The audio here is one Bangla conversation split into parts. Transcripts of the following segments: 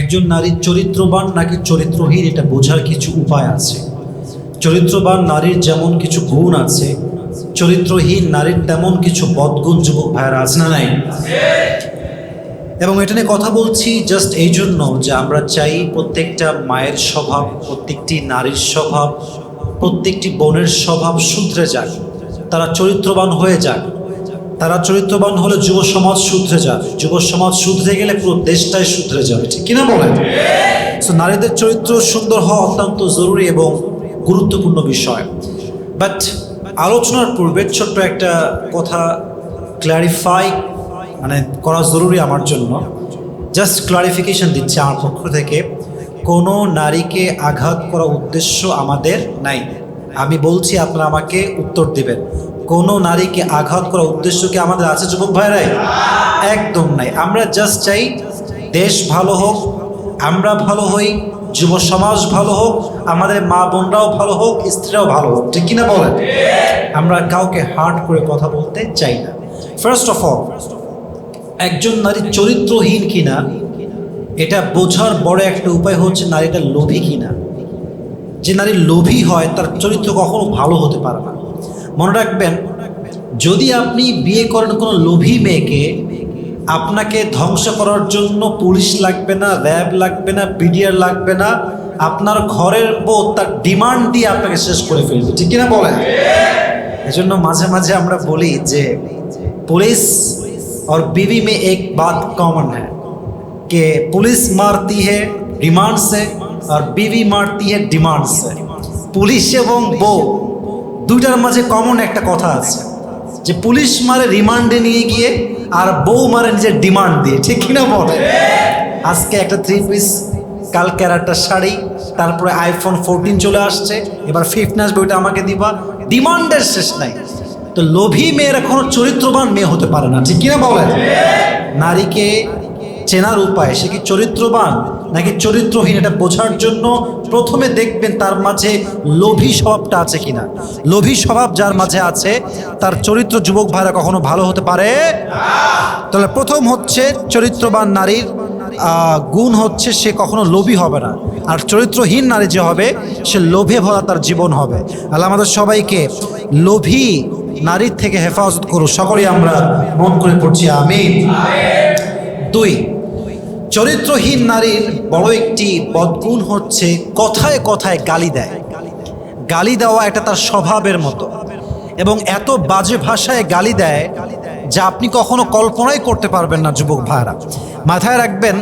একজন নারীর চরিত্রবান নাকি চরিত্রহীন এটা বোঝার কিছু উপায় আছে। চরিত্রবান নারীর যেমন কিছু গুণ আছে, চরিত্রহীন নারীর তেমন কিছু বদগুণ যুবক ভাইয়েরা আছে না নাই? এবং এটা নিয়ে কথা বলছি জাস্ট এই জন্য যে আমরা চাই প্রত্যেকটা মায়ের স্বভাব, প্রত্যেকটি নারীর স্বভাব, প্রত্যেকটি বোনের স্বভাব শুধরে যাক, তারা চরিত্রবান হয়ে যাক। তারা চরিত্রবান হলে যুব সমাজ শুধরে যাবে। যুব সমাজ শুধরে গেলে পুরো দেশটাই শুধরে যাবে, ঠিক কিনা বলেন? সো নারীদের চরিত্র সুন্দর হওয়া অত্যন্ত জরুরি এবং গুরুত্বপূর্ণ বিষয়। বাট আলোচনার পূর্বে ছোট্ট একটা কথা ক্ল্যারিফাই মানে করা জরুরি আমার জন্য। জাস্ট ক্লারিফিকেশন দিচ্ছে আমার পক্ষ থেকে। কোনো নারীকে আঘাত করা উদ্দেশ্য আমাদের নাই। আমি বলছি আপনারা আমাকে উত্তর দিবেন। কোনো নারীকে আঘাত করার উদ্দেশ্য কি আমাদের আছে, যুবক ভাইরাই একদম নাই। আমরা জাস্ট চাই দেশ ভালো হোক, আমরা ভালো হই, যুব সমাজ ভালো হোক, আমাদের মা বোনরাও ভালো হোক, স্ত্রীরাও ভালো হোক। ঠিক কিনা বলেন? আমরা কাউকে হার্ট করে কথা বলতে চাই না। ফার্স্ট অফ অল একজন নারী চরিত্রহীন কিনা, এটা বোঝার বড় একটা উপায় হচ্ছে নারীটা লোভী কিনা। যে নারী লোভী হয়, তার চরিত্র কখনো ভালো হতে পারে না। মনে রাখবেন যদি আপনি বিয়ে করেন কোনো লোভী মেয়েকে আপনাকে ধ্বংস করার জন্য পুলিশ লাগবে না র্যাব লাগবে না বিডিআর লাগবে না আপনার ঘরের বউ তার ডিমান্ড দিয়ে আপনাকে শেষ করে ফেলবে ঠিক কিনা বলেন এজন্য মাঝে মাঝে আমরা বলি যে पुलिस और बीवी में एक बात कॉमन है कि पुलिस मारती है डिमांड से और बीवी मारती है डिमांड से পুলিশ এবং বউ দুইটার মাঝে কমন একটা কথা আছে, যে পুলিশ মারে রিমান্ডে নিয়ে গিয়ে আর বউ মারে নিজের ডিমান্ড দিয়ে, ঠিক কিনা বলে? আজকে একটা থ্রি পিস কালকে আর একটা শাড়ি, তারপরে আইফোন ফোরটিন চলে আসছে, এবার ফিফটিন আসবে, ওইটা আমাকে দিবা। ডিমান্ডের শেষ নাই। তো লোভী মেয়েরা কোনো চরিত্রবান মেয়ে হতে পারে না, ঠিক কিনা বলেন? নারীকে চেনার উপায়, সে কি চরিত্রবান নাকি চরিত্রহীন এটা বোঝার জন্য প্রথমে দেখবেন তার মাঝে লোভী স্বভাবটা আছে কিনা। লোভী স্বভাব যার মাঝে আছে, তার চরিত্র যুবক ভাইরা কখনো ভালো হতে পারে? তাহলে প্রথম হচ্ছে চরিত্রবান নারীর গুণ হচ্ছে সে কখনো লোভী হবে না। আর চরিত্রহীন নারী যে হবে, সে লোভে ভরা তার জীবন হবে। আল্লাহ আমাদের সবাইকে লোভী নারীর থেকে হেফাজত করুন সকলেই আমরা মন করে পড়ছি আমি দুই চরিত্রহীন নারীর বড় একটি বদগুণ হচ্ছে কথায় কথায় গালি দেয়। গালি দেওয়া এটা তার স্বভাবের মতো এবং এত বাজে ভাষায় গালি দেয় যা আপনি কখনো কল্পনাই করতে পারবেন না, যুবক ভাইরা মাথায় রাখবেন,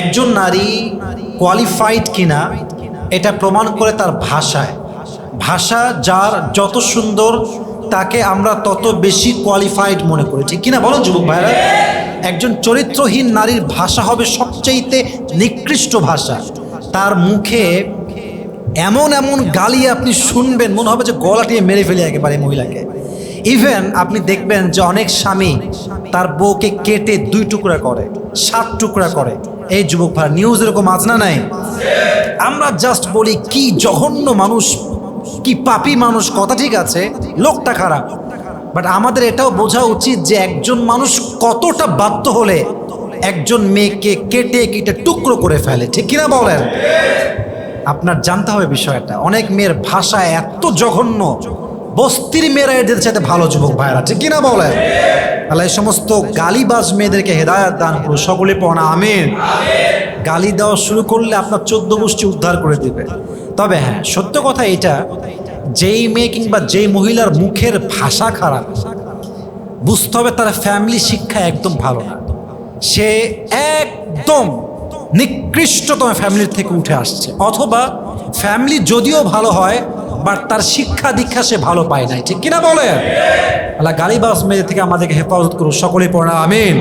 একজন নারী কোয়ালিফাইড কিনা এটা প্রমাণ করে তার ভাষায়। ভাষা যার যত সুন্দর তাকে আমরা তত বেশি কোয়ালিফাইড মনে করেছি কিনা বলো যুবক ভাইরা একজন চরিত্রহীন নারীর ভাষা হবে সবচাইতে নিকৃষ্ট ভাষা। তার মুখে এমন এমন গালি আপনি শুনবেন, মনে হবে যে গলাটিয়ে মেরে ফেলে একেবারে মহিলাকে। ইভেন আপনি দেখবেন যে অনেক স্বামী তার বউকে কেটে দুই টুকরা করে, সাত টুকরা করে। এই যুবক ভাই নিউজ এরকম আজ না নাই? আমরা জাস্ট বলি, কি জঘন্য মানুষ, কি পাপি মানুষ, কথা ঠিক আছে, লোকটা খারাপ। বাট আমাদের এটাও বোঝা উচিত যে একজন মানুষ কতটা বাধ্য হলে একজন মেয়েকে কেটে কেটে টুকরো করে ফেলে। ঠিক কিনা বলেন? আপনার জানতে হবে বিষয়টা। অনেক মেয়ের ভাষা এত জঘন্য। বস্তির মেয়েরা এদের সাথে ভালো যুবক ভাইরা ঠিক কিনা বলেন? তাহলে এই সমস্ত গালিবাজ মেয়েদেরকে হেদায়ত দান করুন সকলে পড়া আমিন। গালি দেওয়া শুরু করলে আপনার চোদ্দ গোষ্ঠী উদ্ধার করে দিবে। তবে হ্যাঁ সত্য কথা এটা যেই মেয়ে কিংবা যেই মহিলার মুখের ভাষা খারাপ, বুঝতে হবে তার ফ্যামিলি শিক্ষা একদম ভালো না। সে একদম নিকৃষ্টতম ফ্যামিলির থেকে উঠে আসছে। অথবা ফ্যামিলি যদিও ভালো হয় বাট তার শিক্ষা দীক্ষা সে ভালো পায় নাই। ঠিক কিনা বলে আল্লাহ গালিবাস মেয়ে থেকে আমাদেরকে হেফাজত করুন। সকলেই পড়া আমিন।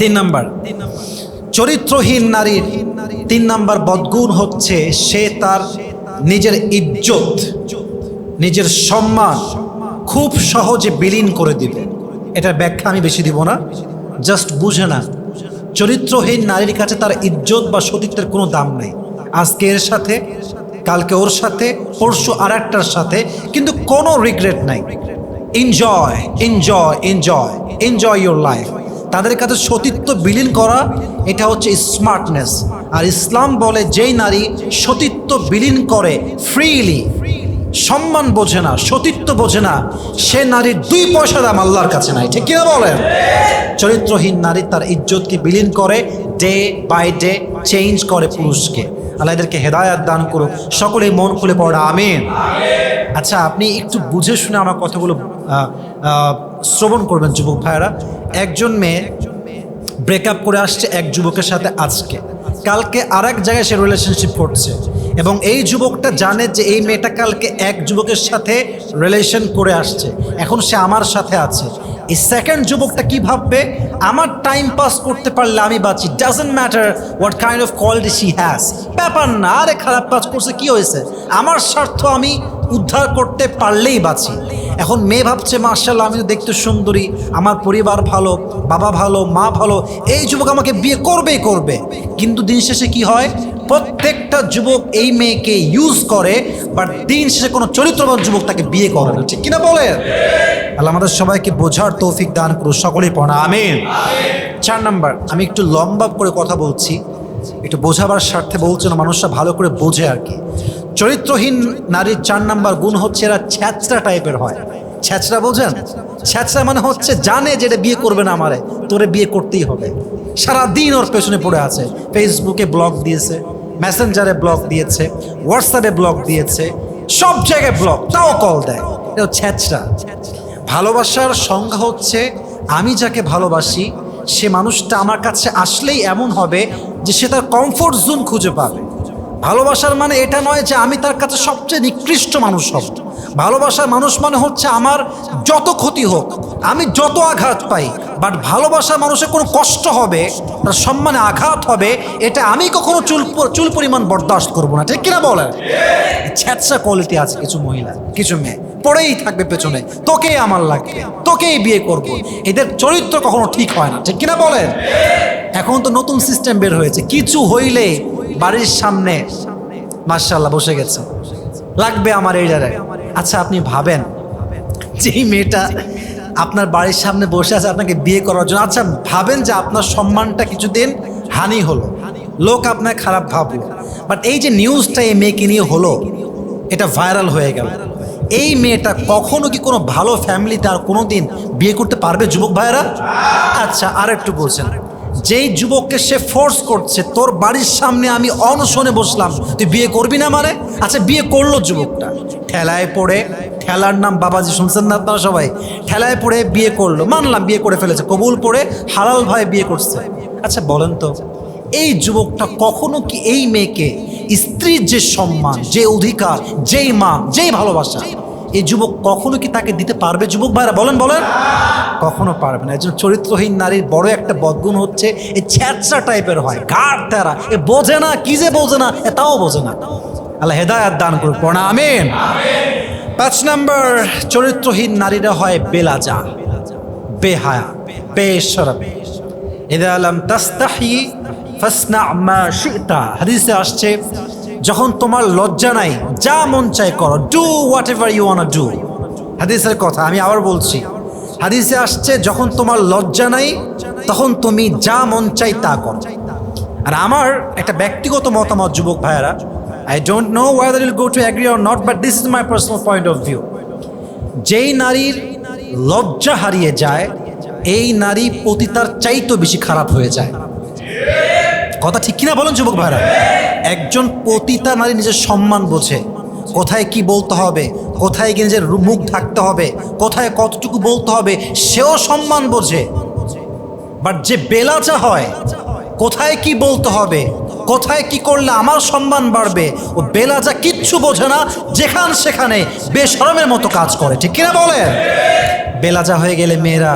তিন নাম্বার, চরিত্রহীন নারীর তিন নাম্বার বদগুণ হচ্ছে সে তার নিজের ইজ্জত, নিজের সম্মান খুব সহজে বিলীন করে দিবে। এটার ব্যাখ্যা আমি বেশি দিব না। জাস্ট বুঝে না। চরিত্রহীন নারীর কাছে তার ইজ্জত বা সতীত্বের কোনো দাম নেই। আজকে এর সাথে, কালকে ওর সাথে, পরশু আর একটার সাথে, কিন্তু কোনো রিগ্রেট নাই। Enjoy enjoy enjoy enjoy your life তাদের কাছে সতীত্ব বিলীন করা, এটা হচ্ছে স্মার্টনেস আর ইসলাম বলে যেই নারী সতীত্ব বিলীন করে ফ্রিলি সম্মান বোঝে না, সতীত্ব বোঝে না, সে নারীর দুই পয়সা দাম আল্লাহর কাছে নাই। ঠিক কিনা বলেন? চরিত্রহীন নারী তার ইজ্জতকে বিলীন করে, ডে বাই ডে চেঞ্জ করে পুরুষকে। আল্লাহ এদেরকে হেদায়াত দান করুক। সকলেই মন খুলে পড়া, আমিন। আচ্ছা আপনি একটু বুঝে শুনে আমার কথাগুলো শ্রবণ করবেন যুবক ভাইয়েরা। একজন মেয়ে ব্রেকআপ করে আসছে এক যুবকের সাথে আজকে। কালকে আর এক জায়গায় সে রিলেশনশিপ করছে এবং এই যুবকটা জানে যে এই মেয়েটা কালকে এক যুবকের সাথে রিলেশন করে আসছে। এখন সে আমার সাথে আছে। এই সেকেন্ড যুবকটা কি ভাববে? আমার টাইম পাস করতে পারলে আমি বাঁচি। Doesn't matter what kind of quality she has ব্যাপার না, আরে খারাপ কাজ করছে, কি হয়েছে? আমার স্বার্থ আমি উদ্ধার করতে পারলেই বাঁচি। এখন মেয়ে ভাবছে মার্শাল্লাহ আমি তো দেখতে সুন্দরী, আমার পরিবার ভালো, বাবা ভালো, মা ভালো, এই যুবক আমাকে বিয়ে করবেই করবে। কিন্তু দিন শেষে কি হয়? প্রত্যেকটা যুবক এই মেয়েকে ইউজ করে বাট দিন শেষে কোনো চরিত্রবান যুবক তাকে বিয়ে করে না। ঠিক কিনা বলে আল্লাহ আমাদের সবাইকে বোঝার তৌফিক দান করু সকলেই পড়া। আমিন। চার নাম্বার, আমি একটু লম্বা করে কথা বলছি, একটু বোঝাবার স্বার্থে বলছে না মানুষরা ভালো করে বোঝে আর কি। চরিত্রহীন নারীর চার নাম্বার গুণ হচ্ছে এরা ছ্যাচরা টাইপের হয়। ছ্যাচরা বোঝেন? ছ্যাচরা মানে হচ্ছে জানে যে এটা বিয়ে করবে না আমারে, তোরে বিয়ে করতেই হবে। সারাদিন ওর পেছনে পড়ে আছে। ফেসবুকে ব্লগ দিয়েছে, মেসেঞ্জারে ব্লগ দিয়েছে, হোয়াটসঅ্যাপে ব্লগ দিয়েছে, সব জায়গায় ব্লগ, তাও কল দেয়। এটা ছ্যাচরা ভালোবাসার সংজ্ঞা হচ্ছে, আমি যাকে ভালোবাসি, সে মানুষটা আমার কাছে আসলেই এমন হবে যে সে তার কমফোর্ট জোন খুঁজে পাবে। ভালোবাসার মানে এটা নয় যে আমি তার কাছে সবচেয়ে নিকৃষ্ট মানুষ হব। ভালোবাসার মানুষ মানে হচ্ছে আমার যত ক্ষতি হোক, আমি যত আঘাত পাই বাট ভালোবাসার মানুষের কোনো কষ্ট হবে, তার সম্মানে আঘাত হবে, এটা আমি কখনো চুল চুল পরিমাণ বরদাস্ত করব না। ঠিক কিনা বলেন? ছ্যাঁচা কোয়ালিটি আছে কিছু মহিলা, কিছু মেয়ে। পড়েই থাকবে পেছনে। তোকেই আমার লাগবে তোকেই বিয়ে করব। এদের চরিত্র কখনো ঠিক হয় না। ঠিক কিনা বলেন? এখন তো নতুন সিস্টেম বের হয়েছে। কিছু হইলে বাড়ির সামনে মার্শাল্লাহ বসে গেছে। লাগবে আমার এই জায়গায় আচ্ছা আপনি ভাবেন যে মেয়েটা আপনার বাড়ির সামনে বসে আছে, আপনাকে বিয়ে করার জন্য আচ্ছা ভাবেন যে আপনার সম্মানটা কিছুদিন হানি হলো। লোক আপনার খারাপ ভাবলো। বাট এই যে নিউজটা এই মেয়েকে নিয়ে হলো, এটা ভাইরাল হয়ে গেল। এই মেয়েটা কখনো কি কোনো ভালো ফ্যামিলিতে আর কোনো দিন বিয়ে করতে পারবে, যুবক ভাইয়েরা? আচ্ছা আর একটু বলছেন। যেই যুবককে সে ফোর্স করছে, তোর বাড়ির সামনে আমি অনশনে বসলাম। তুই বিয়ে করবি না মানে আচ্ছা বিয়ে করল যুবকটা। ঠেলায় পড়ে, ঠেলার নাম বাবাজি, শুনছেন না আপনারা সবাই? ঠেলায় পড়ে বিয়ে করল, মানলাম বিয়ে করে ফেলেছে, কবুল পড়ে হালাল ভাই বিয়ে করছে। আচ্ছা বলেন তো, এই যুবকটা কখনো কি এই মেয়েকে স্ত্রীর যে সম্মান, যে অধিকার, যেই মান যেই ভালোবাসা এই যুবক কখনো কি তাকে দিতে পারবে? যুবক ভাইরা, বলেন বলেন। কখনো পারবে না। একজন চরিত্রহীন নারীর বড় একটা বদগুণ হচ্ছে এই ছ্যাচরা টাইপের হয় ঘাট তেরা এ বোঝে না, কি যে বোঝে না, এ তাও বোঝে না। আল্লাহ হেদায়াত দান করুক, পড়া, আমিন। পাঁচ নম্বর, চরিত্রহীন নারীরা হয় বেলাজা, বেহায়া বেশরম ইদা আলম তাস্তাহি ফাসনা মা শিতা। হাদিসে আসছে যখন তোমার লজ্জা নাই, যা মন চাই করো do whatever you want do হাদিসের কথা, আমি আবার বলছি। হাদিসে আসছে, যখন তোমার লজ্জা নাই, তখন তুমি যা মন চাই তা করো। আর আমার একটা ব্যক্তিগত মতামত, যুবক ভাইয়ারা I don't know whether will go to agree or not but this is my personal point of view যেই নারীর লজ্জা হারিয়ে যায়, এই নারী পতিতার চাইতো বেশি খারাপ হয়ে যায়। কথা ঠিক কিনা বলেন, যুবক ভাইরা একজন পতিতা নারী নিজের সম্মান বোঝে। কোথায় কি বলতে হবে, কোথায় গিয়ে নিজের মুখ ঢাকতে হবে, কোথায় কতটুকু বলতে হবে, সেও সম্মান বোঝে। বাট যে বেলাচা হয়, কোথায় কি বলতে হবে, কোথায় কি করলে আমার সম্মান বাড়বে, ও বেলাজা কিচ্ছু বোঝে না, যেখান সেখানে বেশরমের মতো কাজ করে। ঠিক কিনা বলে বেলাজা হয়ে গেলে মেয়েরা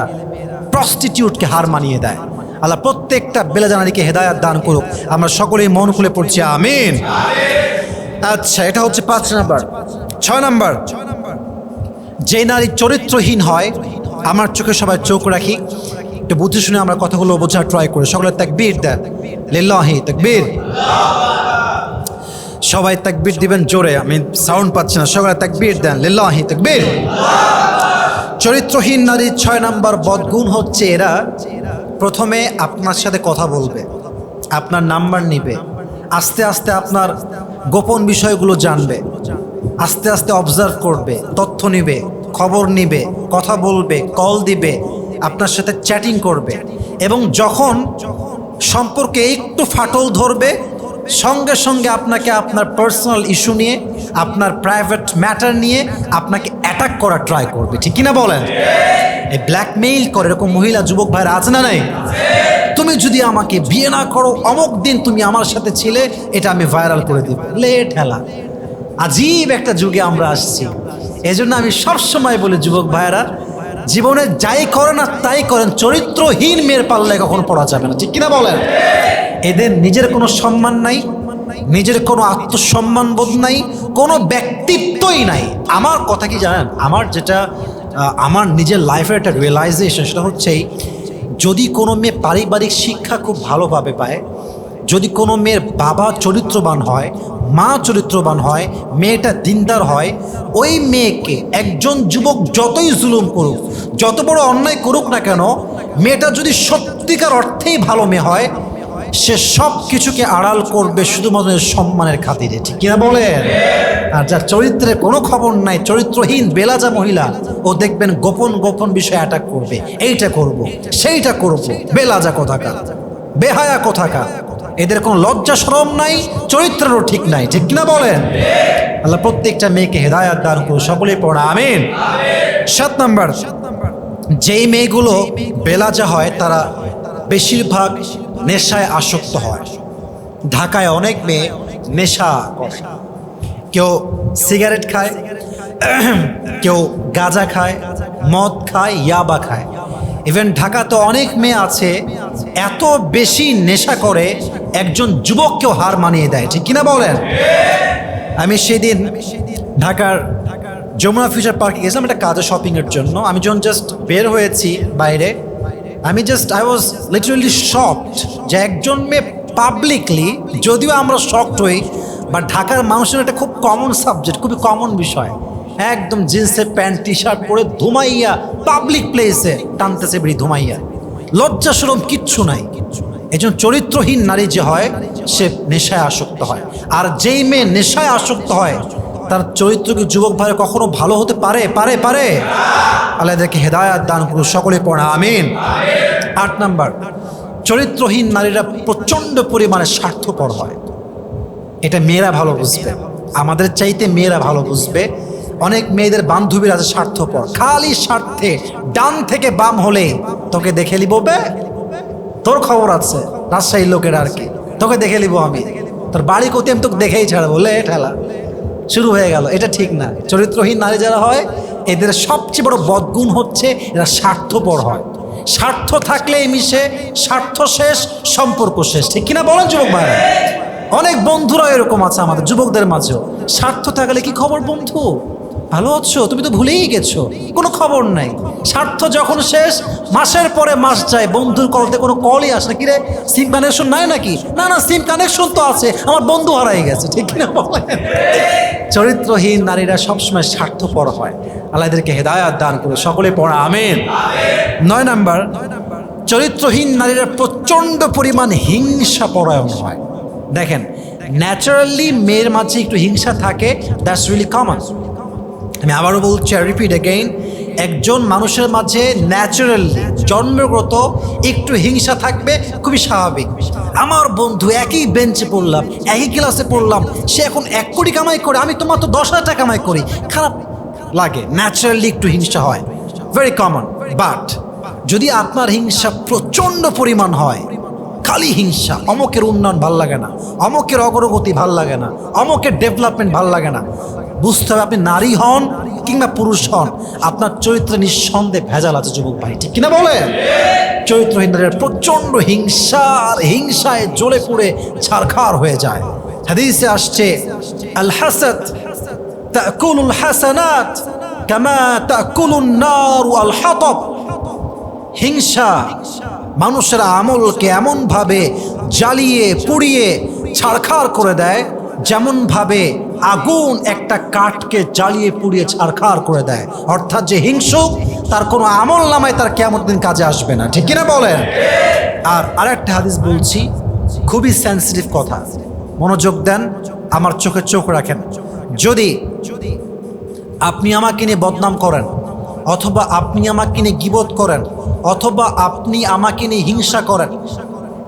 প্রস্টিটিউটকে হার মানিয়ে দেয়। আল্লাহ প্রত্যেকটা বেলাজা নারীকে হেদায়াত দান করুক। আমরা সকলেই মন খুলে পড়ছি, আমিন। আচ্ছা এটা হচ্ছে পাঁচ নাম্বার। ছয় নাম্বার। যে নারী চরিত্রহীন হয়, আমার চোখে সবাই চোখ রাখি। একটু বুঝে শুনে আমরা কথাগুলো বোঝার ট্রাই করি। সকলে তাকবীর দেন। লিল্লাহি, তাকবীর। সবাই তাকবীর দিবেন জোরে, আমি সাউন্ড পাচ্ছি না। সকলে তাকবীর দেন। লিল্লাহি, তাকবীর। চরিত্রহীন নারীর ছয় নাম্বার বদগুণ হচ্ছে এরা প্রথমে আপনার সাথে কথা বলবে, আপনার নাম্বার নিবে, আস্তে আস্তে আপনার গোপন বিষয়গুলো জানবে, আস্তে আস্তে অবজার্ভ করবে, তথ্য নিবে, খবর নিবে, কথা বলবে কল দিবে, আপনার সাথে চ্যাটিং করবে এবং যখন সম্পর্কে একটু ফাটল ধরবে, সঙ্গে সঙ্গে আপনাকে আপনার পার্সোনাল ইস্যু নিয়ে, আপনার প্রাইভেট ম্যাটার নিয়ে, আপনাকে অ্যাটাক করা ট্রাই করবে ঠিক কিনা বলেন? এই ব্ল্যাকমেইল করে এরকম মহিলা যুবক ভাইরা আছে না নাই? তুমি যদি আমাকে বিয়ে না করো অমুক দিন তুমি আমার সাথে ছিলে এটা আমি ভাইরাল করে দিব। লেট হেলা। আজীব একটা যুগে আমরা আসছি। এজন্য আমি সবসময় বলি যুবক ভাইয়েরা জীবনে যাই করেন আর তাই করেন চরিত্রহীন মেয়ের পাল্লায় কখনো পড়া যাবে না ঠিক কিনা বলেন? এদের নিজের কোনো সম্মান নাই নিজের কোনো আত্মসম্মান বোধ নাই কোনো ব্যক্তিত্বই নাই। আমার কথা কি জানেন? আমার যেটা আমার নিজের লাইফের একটা রিয়েলাইজেশন সেটা হচ্ছেই যদি কোনো মেয়ে পারিবারিক শিক্ষা খুব ভালোভাবে পায়, যদি কোনো মেয়ের বাবা চরিত্রবান হয়, মা চরিত্রবান হয়, মেয়েটা দিনদার হয়, ওই মেয়েকে একজন যুবক যতই জুলুম করুক, যত বড় অন্যায় করুক না কেন, মেয়েটা যদি সত্যিকার অর্থেই ভালো মেয়ে হয় সে সব কিছুকে আড়াল করবে শুধুমাত্র সম্মানের খাতিরে, ঠিক কিনা বলেন? আর যার চরিত্রের কোনো খবর নাই, চরিত্রহীন, বেলাজা মহিলা, ও দেখবেন গোপন গোপন বিষয়ে অ্যাটাক করবে। এইটা করব, সেইটা করব, বেলাজা কোথাকার, বেহায়া কোথাকার? এদের কোনো লজ্জা সরম নাই, চরিত্রেরও ঠিক নাই, ঠিক কিনা বলেন? আল্লাহ প্রত্যেকটা মেয়েকে হেদায়াত দান করুন সকলে পড়া, আমিন। সাত নাম্বার, যেই মেয়েগুলো বেলাজা হয়, তারা বেশিরভাগ নেশায় আসক্ত হয়। ঢাকায় অনেক মেয়ে নেশা করে। কেউ সিগারেট খায়, কেউ গাঁজা খায়, মদ খায়, ইয়াবা খায়। ইভেন ঢাকাতে অনেক মেয়ে আছে, এত বেশি নেশা করে, একজন যুবককেও হার মানিয়ে দেয়, ঠিক কিনা বলেন? আমি সেদিন ঢাকার যমুনা ফিউচার পার্কে গেছিলাম, একটা কাজে শপিংয়ের জন্য। আমি যখন জাস্ট বের হয়েছি বাইরে আমি just I was literally shocked যে একজন মেয়ে পাবলিকলি যদিও আমরা শকড হই বা ঢাকার মানুষের একটা খুব কমন সাবজেক্ট খুবই কমন বিষয়। একদম জিন্সের প্যান্ট টি শার্ট পরে ধুমাইয়া পাবলিক প্লেসে টানতেছে বেরি ধুমাইয়া। লজ্জা সরম কিচ্ছু নাই। একজন চরিত্রহীন নারী যে হয়, সে নেশায় আসক্ত হয়। আর যেই মেয়ে নেশায় আসক্ত হয় তার চরিত্র কি যুবক ভাই কখনো ভালো হতে পারে? পারে পারে। আল্লাহ এদেরকে হেদায়াত দান করুন সকলে পড়া, আমিন। আট নাম্বার, চরিত্রহীন নারীরা প্রচণ্ড পরিমাণে স্বার্থপর হয়। এটা মেয়েরা ভালো বুঝবে। আমাদের চাইতে মেয়েরা ভালো বুঝবে। অনেক মেয়েদের বান্ধবীরা আছে স্বার্থপর। খালি স্বার্থে, ডান থেকে বাম হলে তোকে দেখে নিব, বে। তোর খবর আছে, রাজশাহীর লোকের আর কি। তোকে দেখে নিব আমি। তোর বাড়ি কোথায় আমি তোকে দেখেই ছাড়বো, লে, ঠেলা। শুরু হয়ে গেল। এটা ঠিক না। চরিত্রহীন নারী যারা হয়, এদের সবচেয়ে বড় বদগুণ হচ্ছে এরা স্বার্থপর হয়। স্বার্থ থাকলেই মিশে, স্বার্থ শেষ, সম্পর্ক শেষ। ঠিক কিনা বলেন যুবক ভাই অনেক বন্ধুরা এরকম আছে আমাদের, যুবকদের মাঝেও। স্বার্থ থাকলে কি খবর বন্ধু? ভালো আছো? তুমি তো ভুলেই গেছো। কোনো খবর নাই। স্বার্থ যখন শেষ, মাসের পরে মাস যায়। বন্ধুর কলতে কোনো কলই আসে না। কিরে সিম কানেকশন নাই নাকি? না না সিম কানেকশন তো আছে। আমার বন্ধু হারাই গেছে। ঠিক কিনা বলেন? চরিত্রহীন নারীরা সবসময় স্বার্থপর হয়। আল্লাহ এদেরকে হেদায়াত দান করে সকলে পড়া, আমেন। নয় নাম্বার, চরিত্রহীন নারীরা প্রচণ্ড পরিমাণ হিংসা পরায়ণ হয়। দেখেন ন্যাচারালি মেয়ের মাঝে একটু হিংসা থাকে দ্যাটস রিয়েলি কমন আমি আবারও বলছি রিপিট অ্যাগেইন একজন মানুষের মাঝে ন্যাচারালি জন্মগত একটু হিংসা থাকবে, খুবই স্বাভাবিক। আমার বন্ধু একই বেঞ্চে পড়লাম, একই ক্লাসে পড়লাম, সে এখন এক কোটি কামাই করে, আমি তো মাত্র দশ হাজার টাকা কামাই করি। খারাপ লাগে ন্যাচারালি একটু হিংসা হয়। ভেরি কমন বাট যদি আপনার হিংসা প্রচণ্ড পরিমাণ হয়, খালি হিংসা, অমকের উন্নয়ন ভালো লাগে না, অমকের অগ্রগতি ভালো লাগে না, অমকের ডেভেলপমেন্ট ভালো লাগে না। বুঝতে হবে আপনি নারী হন কিংবা পুরুষ হন, আপনার চরিত্রে নিঃসন্দেহে ভেজাল আছে যুবক ভাই, ঠিক কিনা বলেন? চরিত্রহীন নারীরা প্রচণ্ড হিংসা আর হিংসায় জ্বলে পুড়ে ছারখার হয়ে যায়। হাদিসে আসছে আল হাসাদ তাকুলুল হাসানাত কামা তাকুলুন নার আল হাতব হিংসা মানুষের আমলকে এমনভাবে জ্বালিয়ে, পুড়িয়ে ছাড়খাড় করে দেয় যেমনভাবে আগুন একটা কাঠকে জ্বালিয়ে পুড়িয়ে ছাড়খাড় করে দেয়। অর্থাৎ যে হিংসুক, তার কোনো আমল নামায় তার কেমন দিন কাজে আসবে না। ঠিক কিনা বলেন? আর আরেকটা হাদিস বলছি, খুবই সেন্সিটিভ কথা। মনোযোগ দেন, আমার চোখে চোখ রাখেন। যদি আপনি আমাকে নিয়ে বদনাম করেন, অথবা আপনি আমাকে নিয়ে গিবোধ করেন, অথবা আপনি আমাকে নিয়ে হিংসা করেন,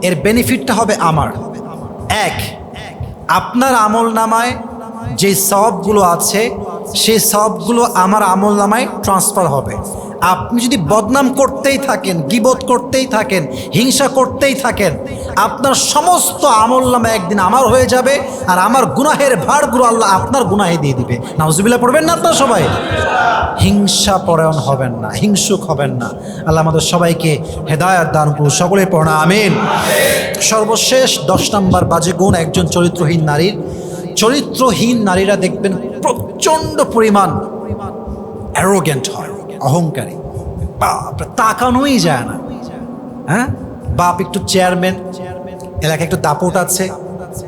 এর বেনিফিটটা হবে আমার। এক আপনার আমল নামায় যে সবগুলো আছে সেই সবগুলো আমার আমল নামায় ট্রান্সফার হবে। আপনি যদি বদনাম করতেই থাকেন, গিবত করতেই থাকেন, হিংসা করতেই থাকেন, আপনার সমস্ত আমল নামা একদিন আমার হয়ে যাবে আর আমার গুনাহের ভারগুলো আল্লাহ আপনার গুনাহে দিয়ে দিবে। নাউজুবিল্লাহ, পড়বেন না আপনার সবাই? হিংসা পরায়ণ হবেন না, হিংসুক হবেন না। আল্লাহ আমাদের সবাইকে হেদায়াত দান করুন সকলে পড়া আমিন। সর্বশেষ দশ নম্বর বাজে গুণ, একজন চরিত্রহীন নারীর। চরিত্রহীন নারীরা দেখবেন প্রচণ্ড পরিমাণ অ্যারোগেন্ট হয়। অহংকারী। বাপরে তাকানোই যায় না। হ্যাঁ? বাপ একটু চেয়ারম্যান এলাকায় একটু দাপট আছে।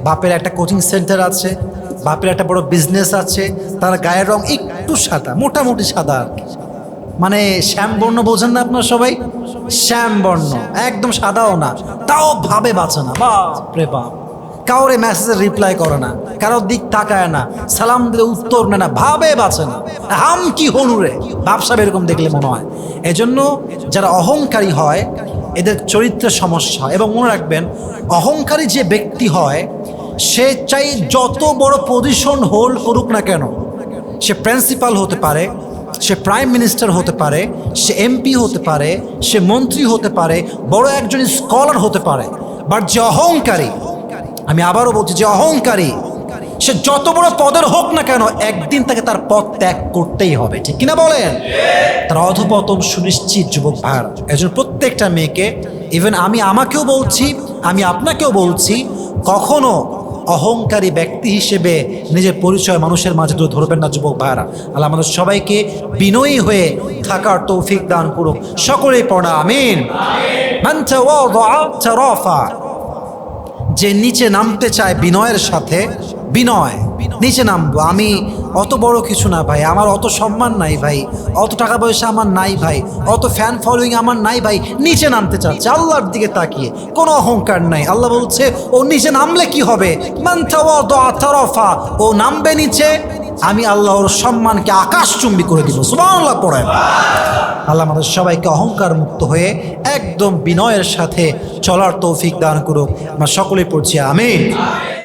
বাপের একটা কোচিং সেন্টার আছে। বাপের একটা বড় বিজনেস আছে। তার গায়ের রং একটু সাদা, মোটামুটি সাদা আর কি। মানে শ্যামবর্ণ বোঝেন না আপনার সবাই? শ্যামবর্ণ একদম সাদাও না। তাও ভাবে বাঁচে না। বাপ রে বাপ। কাউরে মেসেজের রিপ্লাই করে না, কারোর দিক তাকায় না, সালাম দিলে উত্তর নেয় না, ভাবে বাঁচে না। হাম কি হনুরে ব্যবসা এরকম দেখলে মনে হয়। এজন্য যারা অহংকারী হয়, এদের চরিত্রের সমস্যা। এবং মনে রাখবেন, অহংকারী যে ব্যক্তি হয়, সে চাই যত বড় পজিশন হোল্ড করুক না কেন, সে প্রিন্সিপাল হতে পারে, সে প্রাইম মিনিস্টার হতে পারে, সে এমপি হতে পারে, সে মন্ত্রী হতে পারে, বড় একজন স্কলার হতে পারে। বাট যে অহংকারী আমি আবারও বলছি যে অহংকারী, সে যত বড় পদের হোক না কেন একদিন তাকে তার পদ ত্যাগ করতেই হবে। ঠিক কিনা বলেন? তার অধপতন সুনিশ্চিত যুবক ভাইয়ার একজন প্রত্যেকটা মেয়েকে ইভেন আমি আমাকেও বলছি, আমি আপনাকেও বলছি, কখনো অহংকারী ব্যক্তি হিসেবে নিজের পরিচয় মানুষের মাঝে তুলে ধরবেন না যুবক ভাইরা আল্লাহ আমাদের সবাইকে বিনয়ী হয়ে থাকার তৌফিক দান করুক। সকলেই পড়া আমিন। মান। যে নিচে নামতে চায় বিনয়ের সাথে, বিনয়, নিচে নামবো। আমি অত বড় কিছু না ভাই, আমার অত সম্মান নাই ভাই, অত টাকা পয়সা আমার নাই ভাই, অত ফ্যান ফলোয়িং আমার নাই ভাই, নিচে নামতে চাচ্ছে। আল্লাহর দিকে তাকিয়ে কোনো অহংকার নাই। আল্লাহ বলছে, ও নিচে নামলে কি হবে। ও নামবে নিচে আমি আল্লাহর সম্মানকে আকাশচুম্বী করে দিব। সুবাহ পড়েন। আল্লাহ আমাদের সবাইকে অহংকার মুক্ত হয়ে একদম বিনয়ের সাথে চলার তৌফিক দান করুক। আমরা সকলেই পড়ছি, আমিন।